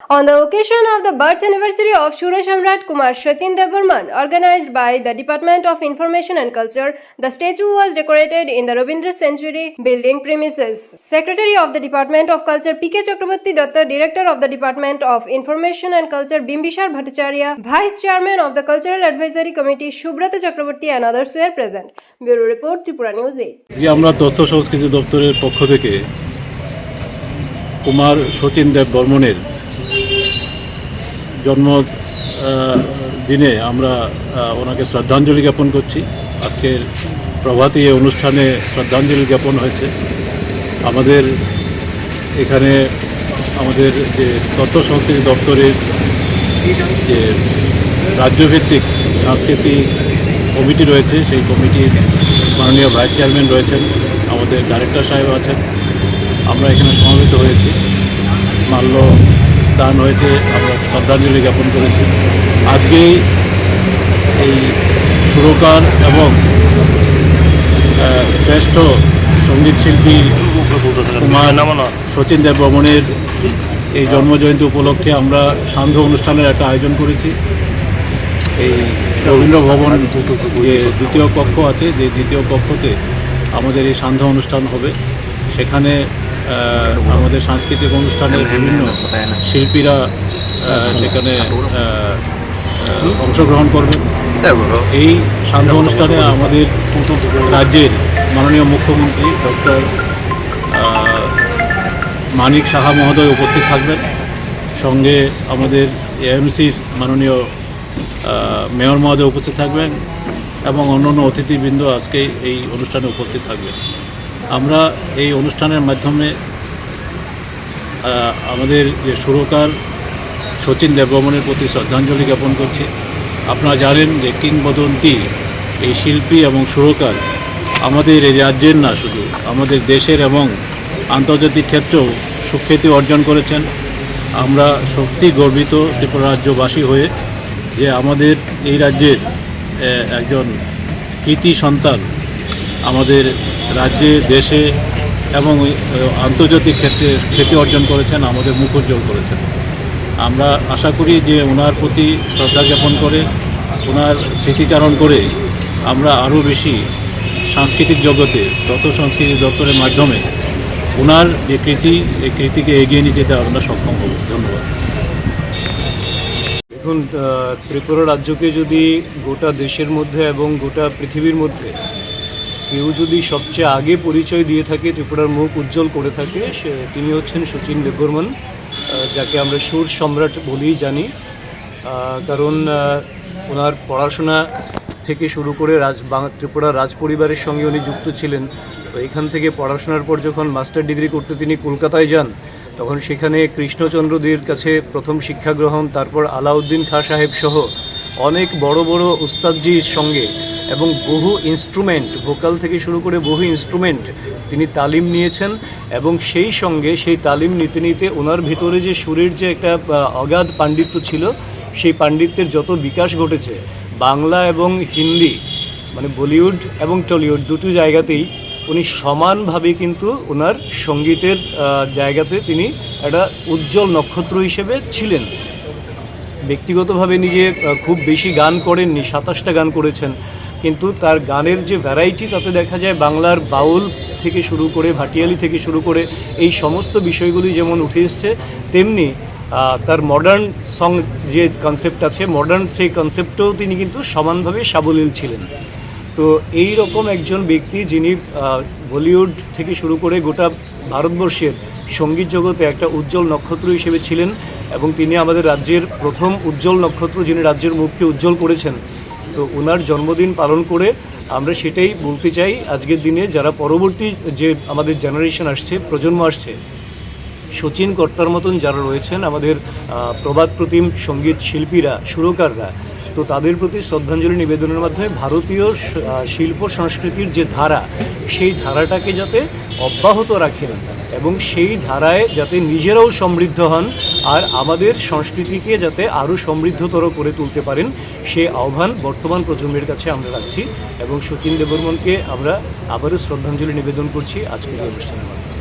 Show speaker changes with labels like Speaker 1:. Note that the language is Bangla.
Speaker 1: On the occasion of the birth anniversary of Shura Shamrat Kumar Sachin Devarman, organized by the Department of Information and Culture, the statue was decorated in the Rabindra Century building premises. Secretary of the Department of Culture P.K. Chakraborty Datta, Director of the Department of Information and Culture Bimbishar Bhattacharya, Vice Chairman of the Cultural Advisory Committee Shubrata Chakraborty and others were present. Bureau Report, Tripura News 8.
Speaker 2: আমরা তথ্য সংস্কৃতি দপ্তরের পক্ষ থেকে কুমার শচীন দেব বর্মনের জন্ম দিনে আমরা ওনাকে শ্রদ্ধাঞ্জলি জ্ঞাপন করছি। আজকের প্রভাতী অনুষ্ঠানে শ্রদ্ধাঞ্জলি জ্ঞাপন হয়েছে। আমাদের এখানে আমাদের যে তথ্য সংস্কৃতি দপ্তরের যে রাজ্যভিত্তিক সাংস্কৃতিক কমিটি রয়েছে, সেই কমিটির মাননীয় ভাইস চেয়ারম্যান রয়েছেন, আমাদের ডাইরেক্টর সাহেব আছেন। আমরা এখানে সমবেত হয়েছি। মাল্য দান হয়েছে, আমরা শ্রদ্ধাঞ্জলি জ্ঞাপন করেছি। আজকেই এই সুরকার এবং শ্রেষ্ঠ সংগীত শিল্পী শচীন দেব বর্মনের এই জন্মজয়ন্তী উপলক্ষে আমরা সান্ধ্য অনুষ্ঠানের একটা আয়োজন করেছি। এই রবীন্দ্র ভবন যে দ্বিতীয় কক্ষ আছে, যে দ্বিতীয় কক্ষতে আমাদের এই সান্ধ্য অনুষ্ঠান হবে। সেখানে আমাদের সাংস্কৃতিক অনুষ্ঠানের বিভিন্ন শিল্পীরা সেখানে অংশগ্রহণ করবেন এই সান্ধ্য অনুষ্ঠানে আমাদের রাজ্যের মাননীয় মুখ্যমন্ত্রী ডক্টর মানিক সাহা মহোদয় উপস্থিত থাকবেন। সঙ্গে আমাদের এএমসির মাননীয় মেয়র মহোদয় উপস্থিত থাকবেন এবং অন্যান্য অতিথিবৃন্দ আজকে এই অনুষ্ঠানে উপস্থিত থাকবেন। আমরা এই অনুষ্ঠানের মাধ্যমে আমাদের যে সুরকার শচীন দেববর্মনের প্রতি শ্রদ্ধাঞ্জলি জ্ঞাপন করছি। আপনারা জানেন যে কিংবদন্তি এই শিল্পী এবং সুরকার আমাদের এই রাজ্যের না শুধু, আমাদের দেশের এবং আন্তর্জাতিক ক্ষেত্রেও সুখ্যাতি অর্জন করেছেন। আমরা সত্যি গর্বিত ত্রিপুরা রাজ্যবাসী হয়ে যে আমাদের এই রাজ্যের একজন কৃতি সন্তান আমাদের রাজ্যে, দেশে এবং আন্তর্জাতিক ক্ষেত্রে খ্যাতি অর্জন করেছেন, আমাদের মুখ উজ্জ্বল করেছেন। আমরা আশা করি যে ওনার প্রতি শ্রদ্ধা জ্ঞাপন করে, ওনার স্মৃতিচারণ করে আমরা আরও বেশি সাংস্কৃতিক জগতে তথ্য সংস্কৃতি দপ্তরের মাধ্যমে ওনার যে কৃতি, এই কৃতিকে এগিয়ে নিয়ে যেতে আমরা সক্ষম হব। ধন্যবাদ।
Speaker 3: দেখুন ত্রিপুরা রাজ্যকে যদি গোটা দেশের মধ্যে এবং গোটা পৃথিবীর মধ্যে কেউ যদি সবচেয়ে আগে পরিচয় দিয়ে থাকে, ত্রিপুরার মুখ উজ্জ্বল করে থাকে, সে তিনি হচ্ছেন শচীন দেববর্মন যাকে আমরা সুর সম্রাট বলেই জানি। কারণ ওনার পড়াশোনা থেকে শুরু করে রাজ ত্রিপুরা রাজ পরিবারের সঙ্গে উনি যুক্ত ছিলেন। তো এখান থেকে পড়াশোনার পর যখন মাস্টার ডিগ্রি করতে তিনি কলকাতায় যান, তখন সেখানে কৃষ্ণচন্দ্রদের কাছে প্রথম শিক্ষা গ্রহণ তারপর আলাউদ্দিন খাঁ সাহেব সহ অনেক বড় বড় উস্তাদজির সঙ্গে এবং বহু ইনস্ট্রুমেন্ট ভোকাল থেকে শুরু করে বহু ইনস্ট্রুমেন্ট তিনি তালিম নিয়েছেন এবং সেই সঙ্গে সেই তালিম নিতে নিতে ওনার ভিতরে যে সুরের যে একটা অগাধ পাণ্ডিত্য ছিল, সেই পাণ্ডিত্যের যত বিকাশ ঘটেছে, বাংলা এবং হিন্দি মানে বলিউড এবং টলিউড দুটো জায়গাতেই উনি সমানভাবে কিন্তু ওনার সঙ্গীতের জায়গাতে তিনি একটা উজ্জ্বল নক্ষত্র হিসেবে ছিলেন। ব্যক্তিগতভাবে নিজে খুব বেশি গান করেননি, সাতাশটা গান করেছেন। কিন্তু তার গানের যে ভ্যারাইটি তাতে দেখা যায় বাংলার বাউল থেকে শুরু করে, ভাটিয়ালি থেকে শুরু করে, এই সমস্ত বিষয়গুলি যেমন উঠে এসছে, তেমনি তার মডার্ন সং যে কনসেপ্ট আছে মডার্ন সেই কনসেপ্টেও তিনি কিন্তু সমানভাবে সাবলীল ছিলেন। তো এই রকম একজন ব্যক্তি যিনি বলিউড থেকে শুরু করে গোটা ভারতবর্ষের সংগীত জগতে একটা উজ্জ্বল নক্ষত্র হিসেবে ছিলেন এবং তিনি আমাদের রাজ্যের প্রথম উজ্জ্বল নক্ষত্র যিনি রাজ্যের মুখকে উজ্জ্বল করেছেন। তো ওনার জন্মদিন পালন করে আমরা সেটাই বলতে চাই, আজকের দিনে যারা পরবর্তী যে আমাদের জেনারেশন আসছে, প্রজন্ম আসছে শচীন কর্তার মতন যারা রয়েছেন, আমাদের প্রবাদ প্রতিম সংগীত শিল্পীরা, সুরকাররা, তো তাদের প্রতি শ্রদ্ধাঞ্জলি নিবেদনের মাধ্যমে ভারতীয় শিল্প সংস্কৃতির যে ধারা, সেই ধারাটাকে যাতে অব্যাহত রাখেন এবং সেই ধারায় যাতে নিজেরাও সমৃদ্ধ হন আর আমাদের সংস্কৃতিকে যাতে আরও সমৃদ্ধতর করে তুলতে পারেন, সে আহ্বান বর্তমান প্রজন্মের কাছে আমরা রাখছি এবং শচীন দেববর্মনকে আমরা আবারও শ্রদ্ধাঞ্জলি নিবেদন করছি আজকের অনুষ্ঠানের মাধ্যমে।